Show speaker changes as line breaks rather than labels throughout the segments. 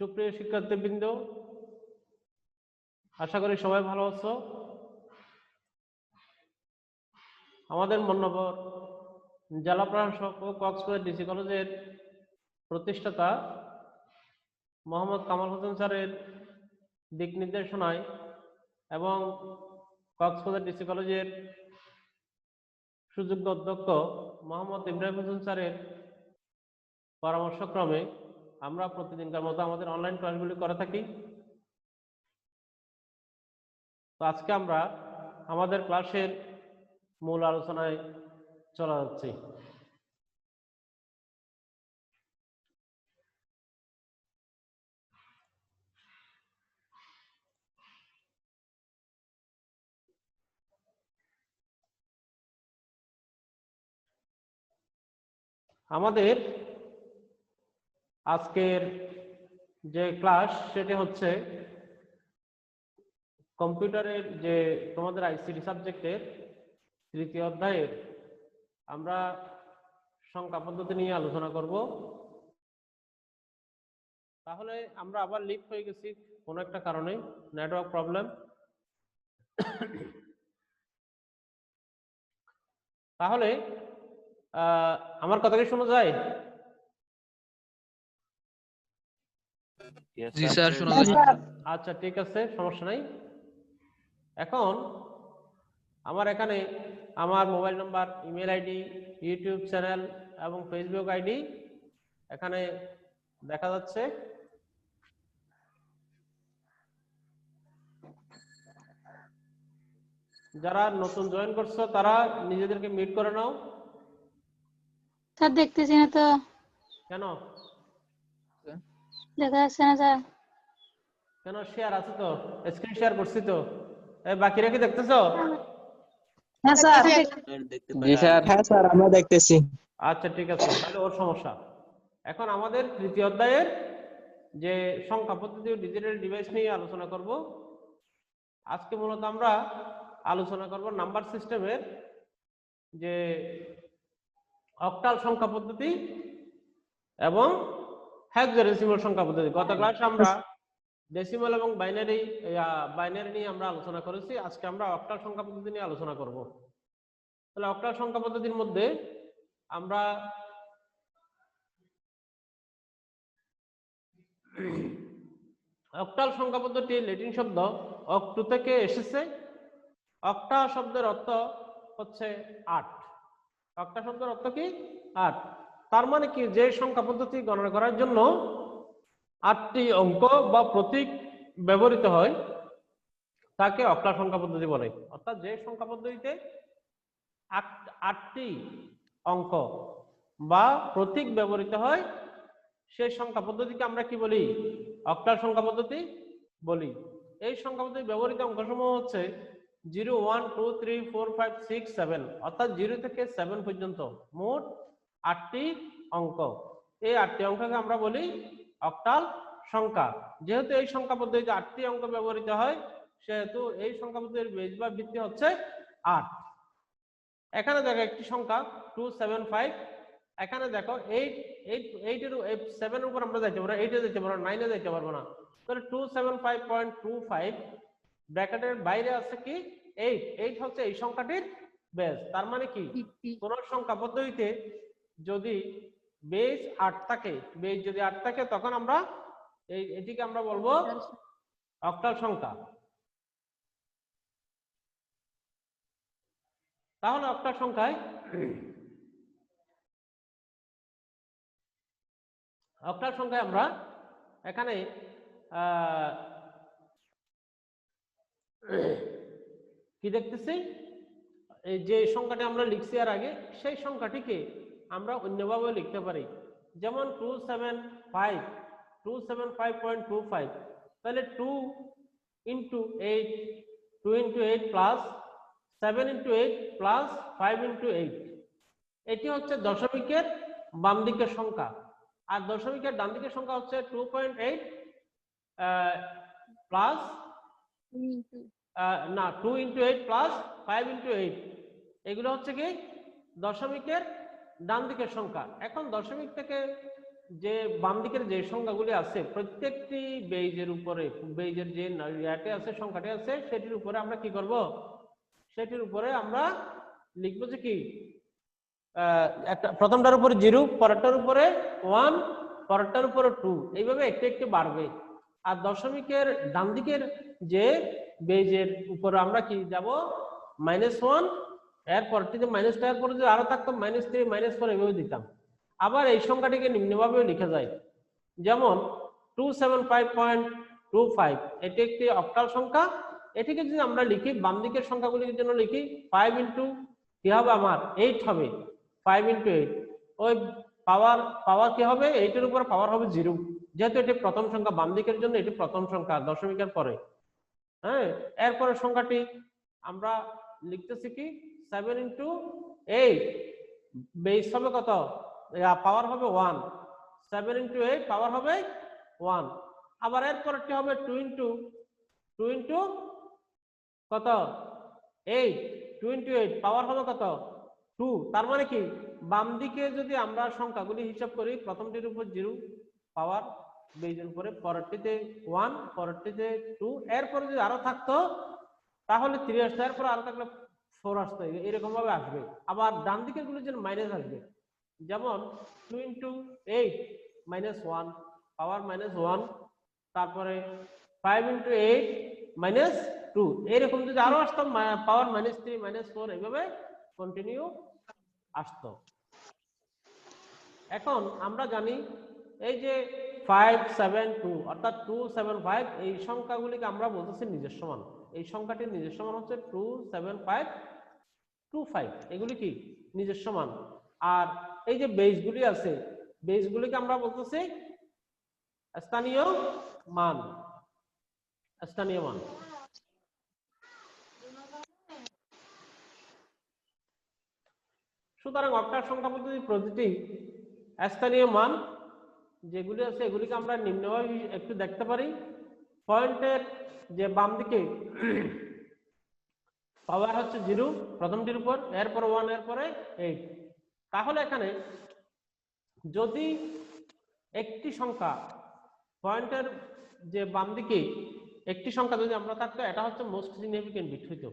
সুপ্রিয় শিক্ষার্থীবৃন্দ, আশা করি সবাই ভালো আছো। আমাদের মন্নবর জেলা প্রশাসক ও কক্সবাজার ডিসি কলেজের প্রতিষ্ঠাতা মোহাম্মদ কামাল হোসেন স্যারের দিক নির্দেশনায় এবং কক্সবাজার ডিসি কলেজের সুযোগ্য অধ্যক্ষ মোহাম্মদ ইব্রাহিম হোসেন স্যারের পরামর্শক্রমে আমরা প্রতিদিনকার মতো আমাদের অনলাইন ক্লাসগুলি করে থাকি। তো আজকে আমরা আমাদের ক্লাসের মূল আলোচনায় চলে যাচ্ছি। আমাদের আজকের যে ক্লাস সেটি হচ্ছে কম্পিউটারের যে তোমাদের আইসিটি সাবজেক্টের তৃতীয় অধ্যায়ের। আমরা সংখ্যা পদ্ধতি নিয়ে আলোচনা করব। তাহলে আমরা আবার লিপ হয়ে গেছি কোনো একটা কারণে নেটওয়ার্ক প্রবলেম তাহলে আমার কথা কি শোনা যায়?
জি স্যার শোনা
আচ্ছা ঠিক আছে সমস্যা নাই। এখন আমার এখানে আমার mobile number email ID YouTube channel এবং ফেসবুক আইডি এখানে দেখা যাচ্ছে। যারা নতুন জয়েন করছ তারা নিজেদেরকে মিট করে নাও।
স্যার দেখতেছি না তো।
কেন?
দেখা যাচ্ছে না স্যার।
কেন শেয়ার আছে তো? স্ক্রিন শেয়ার করছি তো। এই বাকিরা কি দেখতেছো?
হ্যাঁ স্যার।
জি স্যার। হ্যাঁ স্যার আমরা দেখতেছি।
আচ্ছা ঠিক আছে। তাহলে ওর সমস্যা। এখন আমাদের তৃতীয় অধ্যায়ের যে সংখ্যা পদ্ধতি ও ডিজিটাল ডিভাইস নিয়ে আলোচনা করব। আজকে মূলত আমরা আলোচনা করব নাম্বার সিস্টেমের যে অক্টাল সংখ্যা পদ্ধতি এবং হেক্সাডেসিমাল সংখ্যা পদ্ধতি গত ক্লাসে আমরা ডেসিমাল এবং বাইনারি বাইনারি নিয়ে আমরা আলোচনা করেছি। আজকে আমরা অক্টাল সংখ্যা পদ্ধতি নিয়ে আলোচনা করব। তাহলে অক্টাল সংখ্যা পদ্ধতির মধ্যে আমরা অক্টাল সংখ্যা পদ্ধতি ল্যাটিন শব্দ অক্টু থেকে এসেছে। অক্টা শব্দের অর্থ হচ্ছে আট। অক্টা শব্দের অর্থ কি? আট। তার মানে কি? যে সংখ্যা পদ্ধতি গণনা করার জন্য আটটি অঙ্ক বা প্রতীক ব্যবহৃত হয়, তাকে অক্টা সংখ্যা পদ্ধতি বলে। অর্থাৎ যে সংখ্যা পদ্ধতিতে আট- আটটি অঙ্ক বা প্রতীক ব্যবহৃত হয়, সেই সংখ্যা পদ্ধতিকে আমরা কি বলি? অক্টাল সংখ্যা পদ্ধতি বলি। এই সংখ্যা পদ্ধতি ব্যবহৃত অঙ্কসমূহ হচ্ছে zero, one, two, three, four, five, six, seven. অর্থাৎ জিরো থেকে সেভেন পর্যন্ত। মোট আটটি অঙ্ক। এই আটটি অঙ্ককে আমরা বলি অক্টাল সংখ্যা। যেহেতু এই সংখ্যা পদ্ধতিতে আটটি অঙ্ক ব্যবহৃত হয় সেহেতু এই সংখ্যা পদ্ধতির বেজ বা ভিত্তি হচ্ছে আট। এখানে দেখো একটি সংখ্যা টু সেভেন ফাইভ এখানে দেখো এইট এইট এইটের সেভেন উপর আমরা যাইতে পারব এইটে যেতে পারব নাইনে যেতে পারব না। তাহলে two seven five point two five ব্র্যাকেটের বাইরে আছে কি? এইট এইট হচ্ছে এই সংখ্যাটির বেস তার মানে কি? কোন সংখ্যা পদ্ধতিতে যদি বেস আট থাকে বেস যদি আট থাকে তখন আমরা এই এটিকে আমরা বলব অক্টাল সংখ্যা। তাহলে অক্টাল সংখ্যায় অক্টাল সংখ্যায় আমরা এখানে আহ, কি দেখতেছি? এই যে সংখ্যাটি আমরা লিখছি আর আগে সেই সংখ্যাটিকে আমরা অন্যভাবে লিখতে পারি। যেমন two seven five two seven five point two five তাহলে two into eight two into eight plus seven into eight plus five into eight এটি হচ্ছে দশমিকের বাম দিকের সংখ্যা। আর দশমিকের ডান দিকের সংখ্যা হচ্ছে টু পয়েন্ট এইট প্লাস না two into eight plus five into eight এগুলো হচ্ছে কি? দশমিকের ডান দিকের সংখ্যা। এখন দশমিক থেকে যে বাম দিকের যে সংখ্যাগুলি আছে, প্রত্যেকটি বেইজের উপরে, বেইজের যে ইয়াতে আছে, সংখ্যাটি আছে, সেটির উপরে আমরা কি করব? সেটির উপরে আমরা লিখব যে কি? একটা, প্রথমটার উপরে জিরো, পরেরটার উপরে ওয়ান, পরেরটার উপরে টু, এইভাবে একটু একটু বাড়বে। আর দশমিকের ডান দিকের যে বেজের উপরে আমরা কি যাব? মাইনাস ওয়ান এর পরটিতে মাইনাস টু এর পরে যদি আরও থাকতো মাইনাস থ্রি মাইনাস ফোর এভাবে দিতাম। আবার এই সংখ্যাটিকে নিম্নভাবেও লেখা যায়। যেমন two seven five point two five এটি একটি অক্টাল সংখ্যা। এটিকে যদি আমরা লিখি, বাম দিকের সংখ্যাগুলির জন্য লিখি ফাইভ ইন্টু কি হবে আমার? এইট হবে। ফাইভ ইন্টু এইট ওই পাওয়ার পাওয়ার কি হবে? এইটের উপর পাওয়ার হবে জিরো যেহেতু এটি প্রথম সংখ্যা, বাম দিকের জন্য এটি প্রথম সংখ্যা, দশমিকের পরে। হ্যাঁ এরপরে সংখ্যাটি আমরা লিখতেছি কি? সেভেন ইন্টু এইট বেস হবে কত? পাওয়ার হবে one seven into eight power হবে ওয়ান আবার এরপরটি হবে টু ইন্টু টু ইন্টু কত? Eight two into eight power হবে কত? টু তার মানে কি? বাম দিকে যদি আমরা সংখ্যাগুলি হিসাব করি, প্রথমটির উপর জিরো পাওয়ার বেজের উপরে, পরেরটিতে ওয়ান পরেরটিতে টু এরপরে যদি আরও থাকতো, তাহলে থ্রি আসতো। এরপর আরও থাকলে ফোর আসতো এরকম ভাবে আসবে। আবার ডান দিকেরগুলো যেন মাইনাস আসবে। যেমন two into eight minus one power minus one তারপরে five into eight minus two এরকম যদি আরও আসতো power minus three minus four এইভাবে কন্টিনিউ আসতো। এখন আমরা জানি এই যে ফাইভ সেভেন টু অর্থাৎ টু সেভেন ফাইভ এই সংখ্যাগুলিকে আমরা বলতেছি নিজস্ব মান। এই সংখ্যাটির নিজস্ব মান হচ্ছে two seven five two five এগুলি কি? নিজস্ব মান। আর এই যে বেসগুলি আছে বেসগুলিকে আমরা বলতেছি স্থানীয় মান। স্থানীয় মান। সুতরাং অক্টার সংখ্যা পদ্ধতি প্রতিটি স্থানীয় মান, যেগুলি আছে এগুলিকে আমরা নিম্নভাবে একটু দেখতে পারি। পয়েন্টের যে বাম দিকে পাওয়ার হচ্ছে জিরো প্রথমটির উপর, এরপর ওয়ানের পরে এইট তাহলে এখানে যদি একটি সংখ্যা, পয়েন্টের যে বাম দিকে একটি সংখ্যা যদি আমরা থাকতো, এটা হচ্ছে মোস্ট সিগনিফিকেন্ট বিট হইত।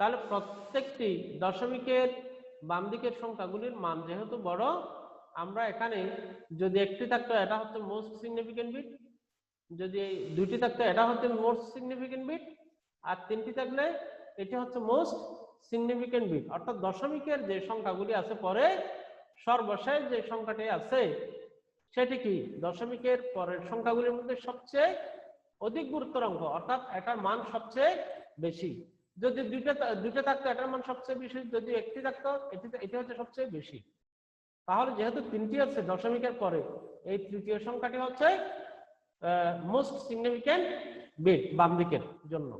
তাহলে প্রত্যেকটি দশমিকের বাম দিকের সংখ্যাগুলির মান যেহেতু বড়, আমরা এখানে যদি একটি থাকতো, এটা হচ্ছে মোস্ট সিগনিফিকেন্ট বিট যদি দুইটি থাকতো, এটা হচ্ছে মোস্ট সিগনিফিকেন্ট বিট আর তিনটি থাকলে এটি হচ্ছে মোস্ট সিগনিফিকেন্ট বিট অর্থাৎ দশমিকের যে সংখ্যাগুলি আছে পরে, সর্বশেষ যে সংখ্যাটি আছে, সেটি কি? দশমিকের পরের সংখ্যাগুলির মধ্যে সবচেয়ে অধিক গুরুত্বর অঙ্ক, অর্থাৎ এটার মান সবচেয়ে বেশি। যদি দুইটা দুইটা থাকতো, এটার মান সবচেয়ে বেশি, যদি একটি থাকতো, এটি এটি হচ্ছে সবচেয়ে বেশি। তাহলে যেহেতু তিনটি আছে দশমিকের পরে, এই তৃতীয় সংখ্যাটি হচ্ছে মোস্ট সিগনিফিক্যান্ট বিট বাম দিকের জন্য।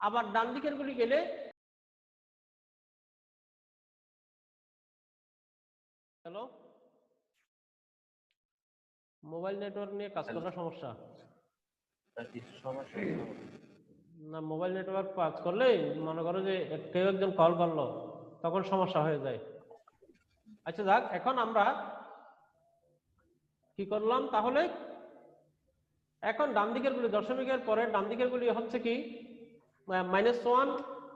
আবার ডান দিকের গুলি গেলে হ্যালো মোবাইল নেটওয়ার্ক নিয়ে কাজ করার সমস্যা? না মোবাইল নেটওয়ার্ক কাজ করলে মনে করো যে কেউ একজন কল করল তখন সমস্যা হয়ে যায়। আচ্ছা যাক এখন আমরা কি করলাম? তাহলে এখন ডান দিকের গুলি, দশমিকের পরে ডান দিকের গুলি হচ্ছে কি? Minus one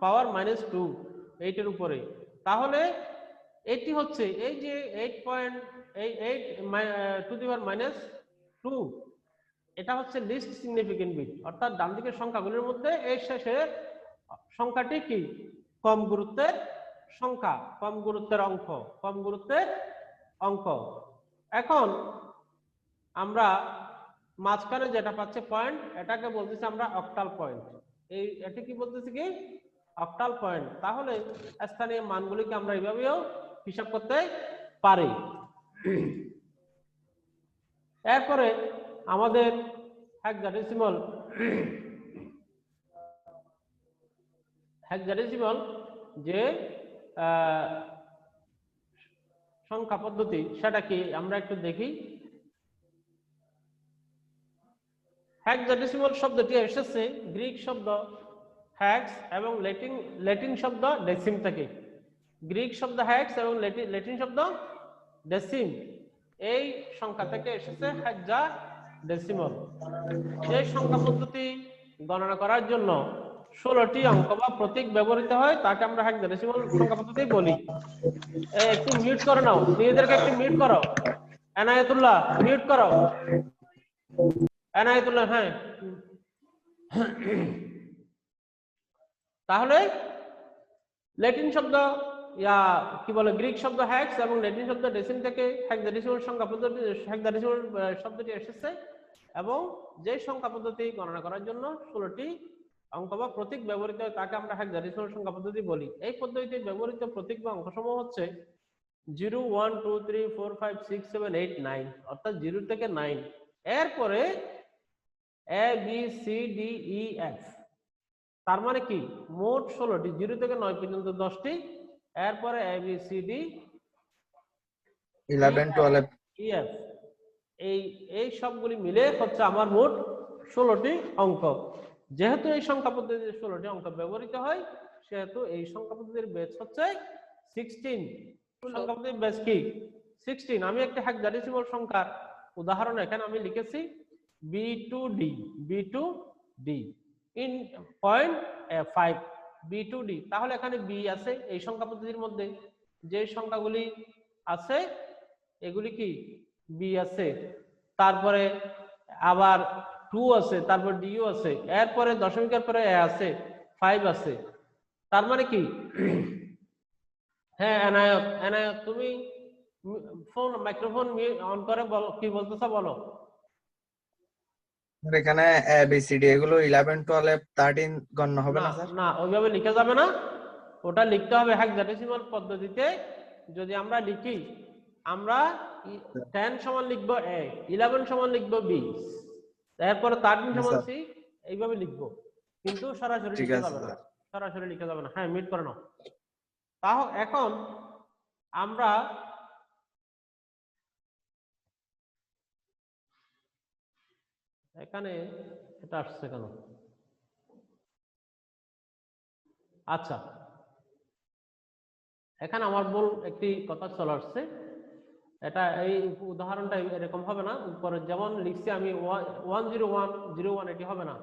power minus two এইটের উপরে। তাহলে এটি হচ্ছে এই যে এইট পয়েন্ট এই eight two the power minus two এটা হচ্ছে লিস্ট সিগনিফিকেন্ট বিট অর্থাৎ ডান দিকের সংখ্যাগুলির মধ্যে এই শেষের সংখ্যাটি কি? কম গুরুত্বের সংখ্যা, কম গুরুত্বের অঙ্ক কম গুরুত্বের অঙ্ক এখন আমরা মাঝখানে যেটা পাচ্ছে পয়েন্ট এটাকে বলতেছি আমরা অক্টাল পয়েন্ট এই, এটি কি বলতেছি কি? অক্টাল পয়েন্ট তাহলে স্থানীয় মানগুলিকে আমরা এইভাবেও হিসাব করতে পারি। এরপরে আমাদের হেক্সাডেসিমাল হেক্সাডেসিমাল যে সংখ্যা পদ্ধতি, সেটা কি? আমরা একটু দেখি। হেক্সাডেসিমাল শব্দটি এসেছে গ্রিক শব্দ হ্যাক্স এবং ল্যাটিন ল্যাটিন শব্দ ডেসিম থেকে। গ্রিক শব্দ হ্যাক্স এবং ল্যাটিন শব্দ ডেসিম এই সংখ্যা থেকে এসেছে হেক্সা ডেসিমাল এই সংখ্যা পদ্ধতি গণনা করার জন্য ষোলোটি অঙ্ক বা প্রতীক ব্যবহৃত হয়, তাকে আমরা হেক্সা ডেসিমাল সংখ্যা পদ্ধতি বলি। একটু মিউট করে নাও। নিজেদেরকে একটু মিউট করো। এনায়েতুল্লাহ মিউট করো। এনায়েতুল্লাহ হ্যাঁ। তাহলে ল্যাটিন শব্দ ইয়া কি বলে, গ্রিক শব্দ হ্যাক্স এবং ল্যাটিন শব্দ ডেসিম থেকে হেক্সাডেসিমাল সংখ্যা পদ্ধতি হ্যাক হেক্সাডেসিমাল শব্দটি এসেছে এবং যে সংখ্যা পদ্ধতি গণনা করার জন্য ষোলোটি অঙ্ক বা প্রতীক ব্যবহৃত হয়, তাকে আমরা হ্যাক দ্য হেক্সাডেসিমাল সংখ্যা পদ্ধতি বলি। এই পদ্ধতিতে ব্যবহৃত প্রতীক বা অঙ্কসমূহ হচ্ছে zero, one, two, three, four, five, six, seven, eight, nine, অর্থাৎ জিরো থেকে নাইন। এরপরে A B C D E F তার মানে কি? মোট ষোলোটি জিরো থেকে নয় পর্যন্ত দশটি। এরপরে A B C D
eleven twelve
E F এই এই সবগুলি মিলে হচ্ছে আমার মোট ষোলোটি অঙ্ক। যেহেতু এই সংখ্যা পদ্ধতিতে ষোলোটি অঙ্ক ব্যবহৃত হয় সেহেতু এই সংখ্যা পদ্ধতির বেস হচ্ছে সিক্সটিন সংখ্যা পদ্ধতির বেস কি? সিক্সটিন আমি একটা হ্যাক হেক্সাডেসিমাল সংখ্যার উদাহরণ এখানে আমি লিখেছি। B two D B two D in point five B two D তাহলে এখানে বি আছে, এই সংখ্যা পদ্ধতির মধ্যে যে সংখ্যাগুলি আছে, এগুলি কি? বি আছে, তারপরে আবার টু আছে, তারপর ডিও আছে, এরপরে দশমিকের পরে এ আছে ফাইভ আছে, তার মানে কি? হ্যাঁ এনায়ত এনায়ত তুমি ফোন মাইক্রোফোন অন করে বলো, কি বলতেছো বলো।
এখানে এ বি সি ডি এগুলো ইলেভেন টুয়েলভ থার্টিন গণ্য হবে না স্যার
না ওইভাবে লিখা যাবে না। ওটা লিখতে হবে হেক্সাডেসিমাল পদ্ধতিতে। যদি আমরা লিখি আমরা টেন সমান লিখব এ ইলেভেন সমান লিখব বি থার্টিন
হ্যাঁ,
সমান
স্যার।
সি এইভাবে লিখব। কিন্তু সরাসরি লিখা যাবে না। সরাসরি লিখা যাবে না। হ্যাঁ মিট করে নাও। তাহ এখন আমরা এখানে এটা আসছে কেন? আচ্ছা এখানে আমার ভুল একটি কথা চলে আসছে। এটা এই উদাহরণটা এরকম হবে না, উপরে যেমন লিখছি আমি one zero one zero one, এটি হবে না।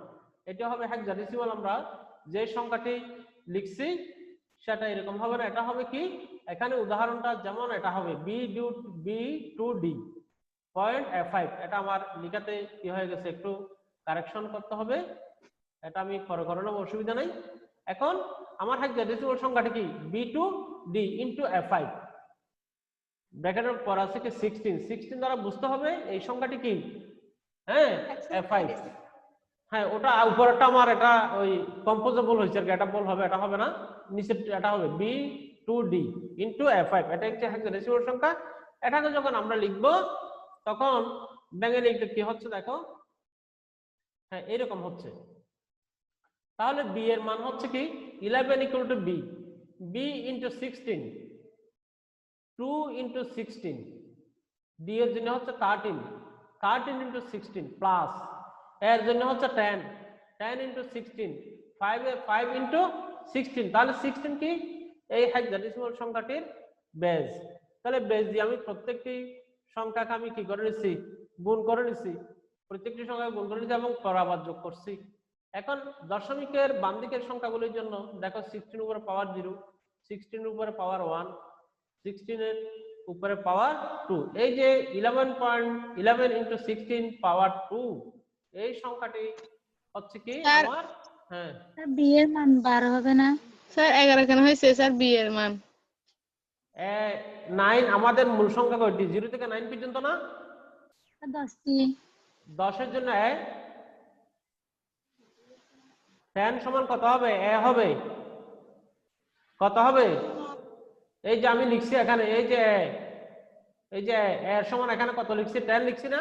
এটি হবে হেক্সাডেসিমাল আমরা যে সংখ্যাটি লিখছি, সেটা এরকম হবে না। এটা হবে কি? এখানে উদাহরণটা যেমন এটা হবে B two B two D point five. এটা আমার লিখাতে কি হয়ে গেছে? একটু কারেকশন করতে হবে। এটা আমি করে নেব অসুবিধা নাই। এখন আমার হেক্সাডেসিমাল সংখ্যাটা কি? B two D into F five ব্র্যাকেটের পর আছে কি? সিক্সটিন সিক্সটিন দ্বারা বুঝতে হবে এই সংখ্যাটি কি? হ্যাঁ এফ ফাইভ হ্যাঁ ওটা উপরেরটা আমার এটা ওই কম্পোজেবল হয়েছে আর কি। এটা বল হবে এটা হবে না। নিচে এটা হবে B two D into F five এটা হচ্ছে হেক্সাডেসিমাল সংখ্যা। এটাকে যখন আমরা লিখব তখন ব্যাঙে লিখলে কি হচ্ছে দেখো? হ্যাঁ এরকম হচ্ছে। তাহলে বি এর মান হচ্ছে কি? Eleven equal to B B into sixteen two into sixteen D এর জন্য হচ্ছে thirteen thirteen into sixteen plus এর জন্য হচ্ছে ten ten into sixteen five five into sixteen তাহলে সিক্সটিন কি? এই হেক্সাডেসিমাল সংখ্যাটির বেজ তাহলে বেজ দিয়ে আমি প্রত্যেকটি সংখ্যাকে আমি কি করে নিচ্ছি গুণ করে নিচ্ছি প্রত্যেকটি সংখ্যা গুণ করে নিচ্ছি এবং পরাবার যোগ করছি। এখন দশমিকের বাম দিকের সংখ্যাগুলির জন্য দেখো সিক্সটিন উপরে পাওয়ার জিরো সিক্সটিন উপরে পাওয়ার ওয়ান সিক্সটিনের উপরে পাওয়ার টু এই যে eleven point eleven into sixteen power two এই সংখ্যাটি হচ্ছে কি আমার? হ্যাঁ।
বি এর মান বারো হবে না।
স্যার এগারো কেন হয়েছে? স্যার বি এর মান।
নাইন আমাদের মূল সংখ্যা কয়টি? জিরো থেকে নাইন পর্যন্ত না? দশের জন্য এ? টেন সমান কত হবে? এ হবে। কত হবে? এই যে আমি লিখছি এখানে এই যে এই যে এর সমান এখানে কত লিখছি? টেন লিখছি না?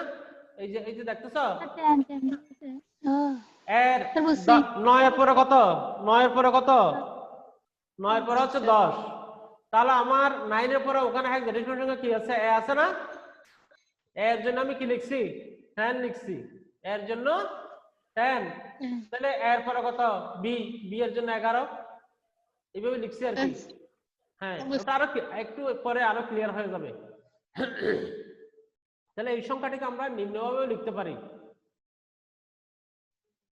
এই যে এই যে দেখতেছ।
ও।
এর। দ- নয়ের পরে কত? নয়ের পরে কত? নয়ের পরে হচ্ছে দশ। তাহলে আমার নাইনের পরে ওখানে এক সঙ্গে কি আছে? এ আছে না? এর জন্য আমি কি লিখছি? টেন লিখছি। এর জন্য টেন। তাহলে এর পরে কত? বি বি এর জন্য এগারো। এইভাবে লিখছি আর কি। হ্যাঁ আরও একটু পরে আরও ক্লিয়ার হয়ে যাবে। তাহলে এই সংখ্যাটিকে আমরা নিম্নভাবেও লিখতে পারি।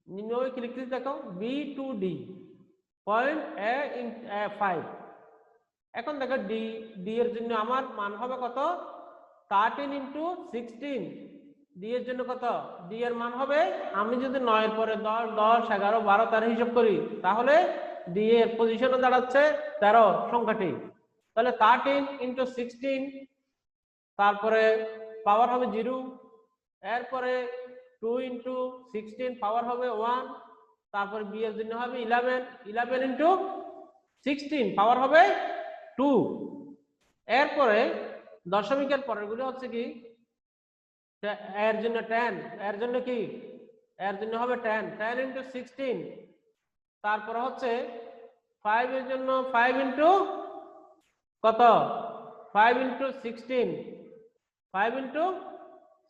নিম্নভাবে কি লিখতে দেখো? B two D point A five এখন দেখো ডি ডি এর জন্য আমার মান হবে কত? থার্টিন ইন্টু সিক্সটিন ডি এর জন্য কত? ডি এর মান হবে, আমি যদি নয়ের পরে দশ দশ, এগারো, বারো, তেরো হিসাব করি, তাহলে ডি এর পজিশনে দাঁড়াচ্ছে তেরো সংখ্যাটি তাহলে থার্টিন ইন্টু সিক্সটিন তারপরে পাওয়ার হবে জিরো এরপরে টু ইন্টু সিক্সটিন পাওয়ার হবে ওয়ান তারপরে বি এর জন্য হবে eleven eleven into sixteen power হবে টু। এরপরে দশমিকের পরের পরেরগুলো হচ্ছে কি? এর জন্য টেন এর জন্য কি? এর জন্য হবে টেন টেন ইন্টু সিক্সটিন তারপরে হচ্ছে ফাইভ এর জন্য ফাইভ ইন্টু কত? Five into sixteen five into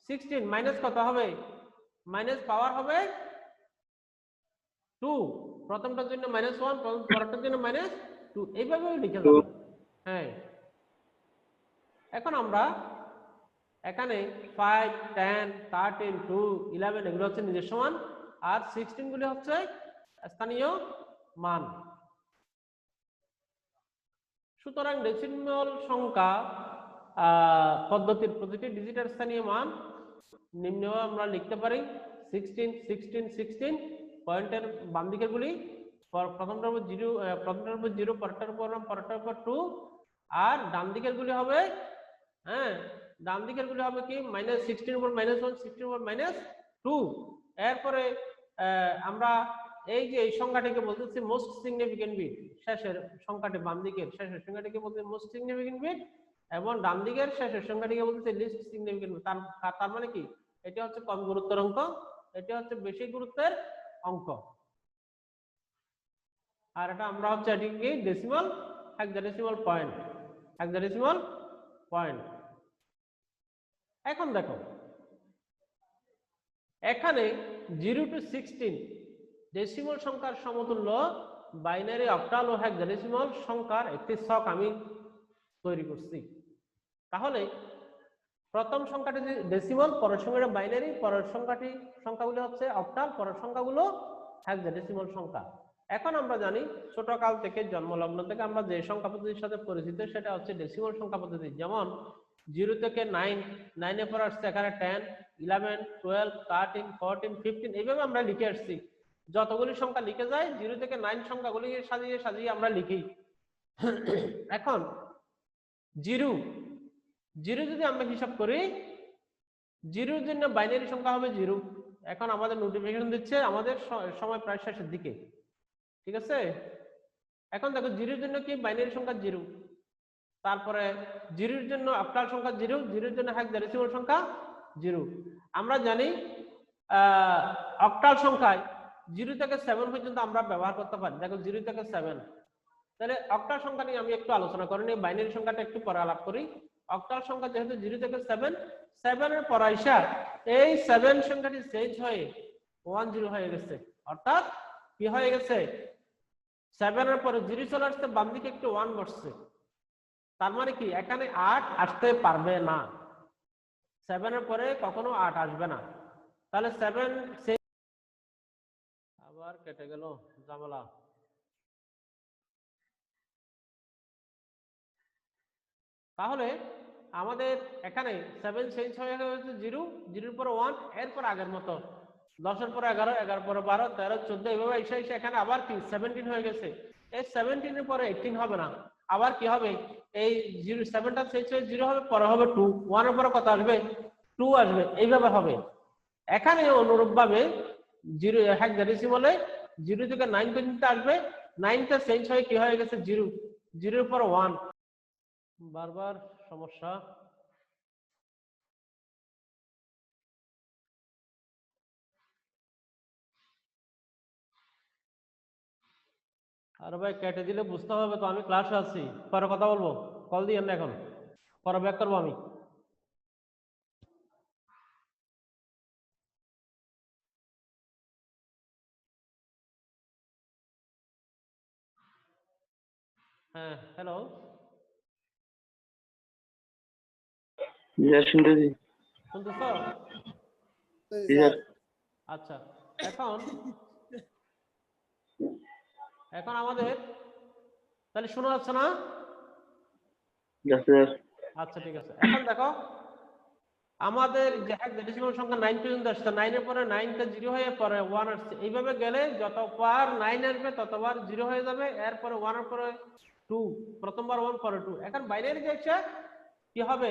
sixteen minus কত হবে? মাইনাস পাওয়ার হবে টু প্রথমটার জন্য মাইনাস ওয়ান পরেরটার জন্য মাইনাস টু এইভাবে লিখে দেবো। হ্যাঁ এখন আমরা এখানে five ten thirteen two eleven এগুলো হচ্ছে নিজের সমান, আর সিক্সটিন গুলি হচ্ছে স্থানীয় মান। সুতরাং ডেসিমাল সংখ্যা পদ্ধতির প্রতিটি ডিজিটের স্থানীয় মান নিম্ন আমরা লিখতে পারি সিক্সটিন সিক্সটিন সিক্সটিন পয়েন্টের বাম দিকের গুলি পর- প্রথমটার উপর জিরো প্রথমটার উপর জিরো পরেরটার পর one, পরেরটার উপর টু আর ডান দিকের গুলি হবে হ্যাঁ ডান দিকের গুলি হবে কি? মাইনাস সিক্সটিন উপর মাইনাস ওয়ান সিক্সটিন উপর মাইনাস টু এরপরে আমরা এই যে এই সংখ্যাটিকে বলতেছি মোস্ট সিগনিফিকেন্ট বিট শেষের সংখ্যাটি বাম দিকের শেষের সংখ্যাটিকে বলতে মোস্ট সিগনিফিকেন্ট বিট এবং ডান দিকের শেষের সংখ্যাটিকে বলতেছে লিস্ট সিগনিফিকেন্ট তার তার মানে কি? এটা হচ্ছে কম গুরুত্বের অঙ্ক এটা হচ্ছে বেশি গুরুত্বের অঙ্ক। আর এটা আমরা হচ্ছে এটিকে decimal hexadecimal point hexadecimal point এখন দেখো, এখানে জিরো টু সিক্সটিন ডেসিমল সংখ্যার সমতুল্য বাইনারি অক্টাল ও হেক্সাডেসিমাল সংখ্যার একটি ছক আমি তৈরি করছি। তাহলে প্রথম সংখ্যাটি ডেসিমাল পরের সংখ্যাটা বাইনারি, পরের সংখ্যাটি, সংখ্যাগুলো হচ্ছে অক্টাল, পরের সংখ্যাগুলো হেক্সাডেসিমাল সংখ্যা। এখন আমরা জানি ছোট কাল থেকে জন্মলগ্ন থেকে আমরা যে সংখ্যা পদ্ধতির সাথে পরিচিত সেটা হচ্ছে ডেসিমাল সংখ্যা পদ্ধতি যেমন জিরো থেকে নাইন নাইনের পর আসছে এখানে ten eleven twelve thirteen fourteen fifteen এইভাবে আমরা লিখে আসছি। যতগুলি সংখ্যা লিখে যায় জিরো থেকে নাইন সংখ্যাগুলি সাজিয়ে সাজিয়ে আমরা লিখি। এখন জিরো জিরো যদি আমরা হিসাব করি জিরোর জন্য বাইনারি সংখ্যা হবে জিরো এখন আমাদের নোটিফিকেশন দিচ্ছে আমাদের সময় প্রায় শেষের দিকে। ঠিক আছে? এখন দেখো জিরোর জন্য কি? বাইনারি সংখ্যা জিরো। তারপরে জিরোর জন্য অক্টাল সংখ্যা জিরো, জিরোর জন্য হেক্সাডেসিমাল সংখ্যা জিরো। আমরা জানি অক্টাল সংখ্যায় জিরো থেকে সেভেন পর্যন্ত আমরা ব্যবহার করতে পারি। দেখো, জিরো থেকে সেভেন। তাহলে অক্টাল সংখ্যা নিয়ে আমি একটু আলোচনা করি নিই, বাইনারি সংখ্যাটা একটু পরে আলাপ করি। অক্টাল সংখ্যা যেহেতু জিরো থেকে সেভেন, সেভেনের পর আইসা এই সেভেন সংখ্যাটি চেঞ্জ হয়ে ওয়ান জিরো হয়ে গেছে। অর্থাৎ কি হয়ে গেছে? সেভেনের পরে জিরো চলে আসছে বাম দিকে একটু ওয়ান বসছে। তার মানে কি? এখানে আট আসতে পারবে না। সেভেনের পরে কখনো আট আসবে না। তাহলে সেভেন আবার কেটে গেল জামালা তাহলে আমাদের এখানে সেভেন চেঞ্জ হয়ে গেছে জিরো। জিরোর পরে ওয়ান এরপর আগের মতো। দশের পরে এগারো এগারো পরে বারো, তেরো, চোদ্দ, এইভাবে এসে এসে এখানে আবার কি সেভেন্টিন হয়ে গেছে। এই সেভেন্টিনের পরে এইটিন হবে না। আবার কি হবে? এই জিরো সেভেনটা চেঞ্জ হয়ে জিরো হবে, পরে হবে টু ওয়ানের পরে কত আসবে? টু আসবে। এইভাবে হবে। এখানে অনুরূপ ভাবে জিরো হেক্সাডেসিমালে জিরো থেকে নাইন পর্যন্ত আসবে। নাইনটা চেঞ্জ হয়ে কি হয়ে গেছে? জিরো জিরোর পর ওয়ান বারবার সমস্যা। আর ভাই কেটে দিলে বুঝতে হবে তো আমি ক্লাসে আছি। পরে কথা বলব। কল দিই না এখন। পরে ব্যাক করব আমি। হ্যাঁ হ্যালো
শুনতেছি।
শুনতেছ? আচ্ছা এখন এখন আমাদের তাহলে শোনা যাচ্ছে না? আচ্ছা ঠিক আছে। এখন দেখো আমাদের যে এক ডেসিমাল সংখ্যা নাইন পর্যন্ত আসছে নাইনের পরে নাইনটা জিরো হয়ে পরে ওয়ান আসছে। এইভাবে গেলে যতবার নাইন আসবে ততবার জিরো হয়ে যাবে। এরপরে ওয়ানের পরে টু প্রথমবার ওয়ান পরে টু এখন বাইনারি দেখছে কি হবে?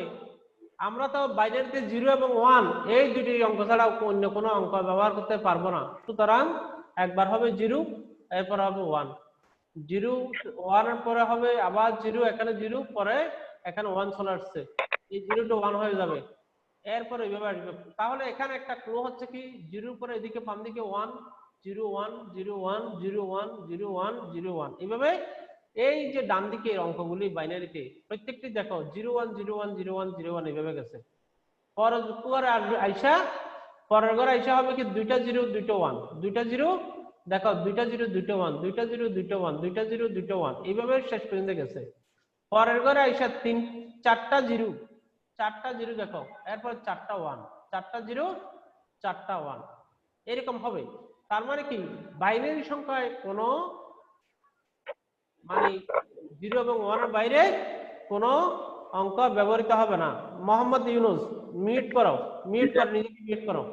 আমরা তো বাইনারিতে জিরো এবং ওয়ান এই দুটি অঙ্ক ছাড়া অন্য কোনো অঙ্ক ব্যবহার করতে পারব না। সুতরাং একবার হবে জিরো এরপর হবে ওয়ান জিরো ওয়ানের পরে হবে আবার জিরো, এখানে জিরো, পরে এখানে ওয়ান চলে আসছে। এই জিরো টু ওয়ান হয়ে যাবে। এরপরে এইভাবে আসবে। তাহলে এখানে একটা ক্লো হচ্ছে কি? জিরোর পরে এদিকে বাম দিকে one zero one zero one zero one zero one zero one এইভাবে এই যে ডান দিকে অঙ্কগুলি বাইনারিতে প্রত্যেকটি দেখো, zero one zero one zero one zero one এইভাবে গেছে। পরে আইসা, পরের ঘরে আইসা হবে কি? দুইটা জিরো, দুইটা ওয়ান দুইটা জিরো দেখো, দুইটা জিরো, দুইটা ওয়ান দুইটা জিরো, দুইটা ওয়ান দুইটা জিরো, দুইটা ওয়ান এইভাবে শেষ পর্যন্ত গেছে। পরের ঘরে আইসা তিন, চারটা জিরো চারটা জিরো দেখো, এরপর চারটা ওয়ান চারটা জিরো, চারটা ওয়ান এরকম হবে। তার মানে কি? বাইনারি সংখ্যায় কোনো মানে জিরো এবং ওয়ানের বাইরে কোনো অঙ্ক ব্যবহৃত হবে না। মোহাম্মদ ইউনুস মিট করো মিট কর, নিজেকে মিট করো।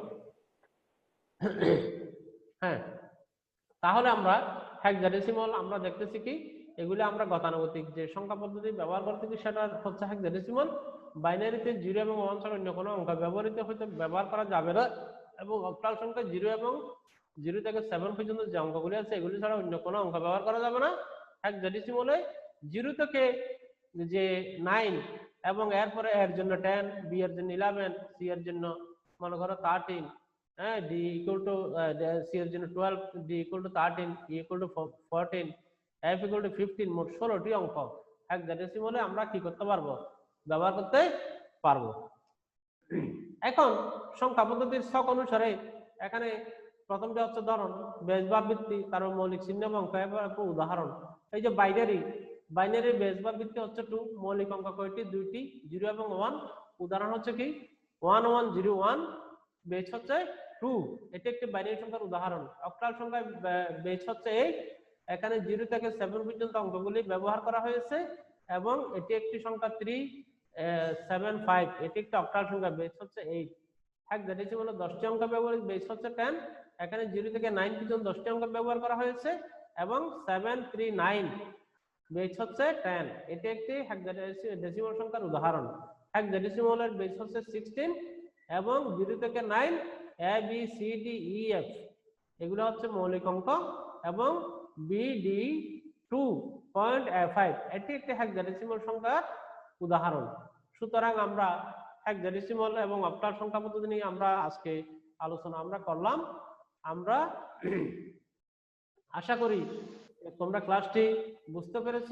হ্যাঁ। তাহলে আমরা হেক্সাডেসিমাল আমরা দেখতেছি কি, এগুলি আমরা গতানুগতিক। যে সংখ্যা পদ্ধতি ব্যবহার করতেছি সেটা হচ্ছে হেক্সাডেসিমাল বাইনারিতে জিরো এবং ওয়ান ছাড়া অন্য কোনো অঙ্ক ব্যবহৃত হয়তো ব্যবহার করা যাবে না এবং অক্টাল সংখ্যা জিরো এবং জিরো থেকে সেভেন পর্যন্ত যে অঙ্কগুলি আছে, এগুলি ছাড়া অন্য কোনো অঙ্ক ব্যবহার করা যাবে না। হেক্সাডেসিমালে জিরো থেকে যে নাইন এবং এরপরে এর জন্য টেন বি এর জন্য ইলেভেন সি এর জন্য, মনে করো থার্টিন হ্যাঁ ডি ইকুয়াল টু সি এর জন্য twelve D equal to thirteen E equal to fourteen F equal to fifteen মোট ষোলোটি অঙ্ক। হেক্সাডেসিমালে আমরা কি করতে পারব? ব্যবহার করতে পারব। এখন সংখ্যা পদ্ধতির ছক অনুসারে এখানে প্রথমটা হচ্ছে ধরন বেজ বা ভিত্তি তারপর মৌলিক চিহ্ন এবং উদাহরণ। এই যে বাইনারি বাইনারি বেজ বা ভিত্তি হচ্ছে টু মৌলিক অঙ্ক কয়টি? দুইটি জিরো এবং ওয়ান উদাহরণ হচ্ছে কি? One one zero one base হচ্ছে টু এটি একটি বাইনারি সংখ্যার উদাহরণ। অক্টাল সংখ্যায় বেজ হচ্ছে এইট এখানে জিরো থেকে সেভেন পর্যন্ত অঙ্কগুলি ব্যবহার করা হয়েছে এবং এটি একটি সংখ্যা থ্রি সেভেন ফাইভ এটি একটি অক্টাল সংখ্যা বেস হচ্ছে এইট এক ডেসিমালে দশটি অঙ্ক ব্যবহার বেস হচ্ছে টেন এখানে জিরো থেকে নাইন পর্যন্ত দশটি অঙ্ক ব্যবহার করা হয়েছে এবং সেভেন থ্রি নাইন বেস হচ্ছে টেন এটি একটি ডেসিমাল সংখ্যার উদাহরণ। এক ডেসিমালের বেস হচ্ছে সিক্সটিন এবং জিরো থেকে nine A B C D E F এগুলো হচ্ছে মৌলিক অঙ্ক এবং B D two point five এটি একটি হেক্সাডেসিমাল সংখ্যার উদাহরণ। সুতরাং আমরা হেক্সাডেসিমাল এবং অক্টাল সংখ্যা পদ্ধতি নিয়ে আমরা আজকে আলোচনা আমরা করলাম। আমরা আশা করি তোমরা ক্লাসটি বুঝতে পেরেছ।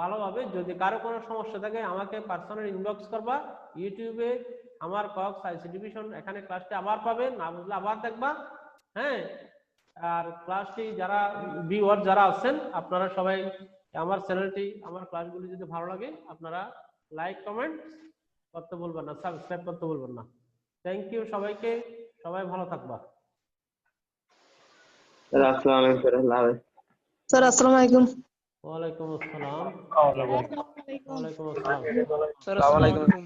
ভালোভাবে যদি কারও কোনো সমস্যা থাকে আমাকে পার্সোনাল ইনবক্স করবা ইউটিউবে আমার কক্স আইসি ডিভিশন এখানে ক্লাসটি আবার পাবে না বুঝলে আবার দেখবা হ্যাঁ? আর ক্লাসটি যারা ভিউয়ার যারা আছেন আপনারা সবাই আমার চ্যানেলটি আমার ক্লাসগুলি যদি ভালো লাগে আপনারা লাইক কমেন্ট করতে বলবেন না সাবস্ক্রাইব করতে বলবেন না। থ্যাংক ইউ সবাইকে সবাই ভালো থাকবা।
আসসালামু আলাইকুম স্যার আল্লাহ
স্যার আসসালামু আলাইকুম।
ওয়ালাইকুম আসসালাম।
ওয়ালাইকুম
ওয়ালাইকুম আসসালাম।
আসসালামু আলাইকুম।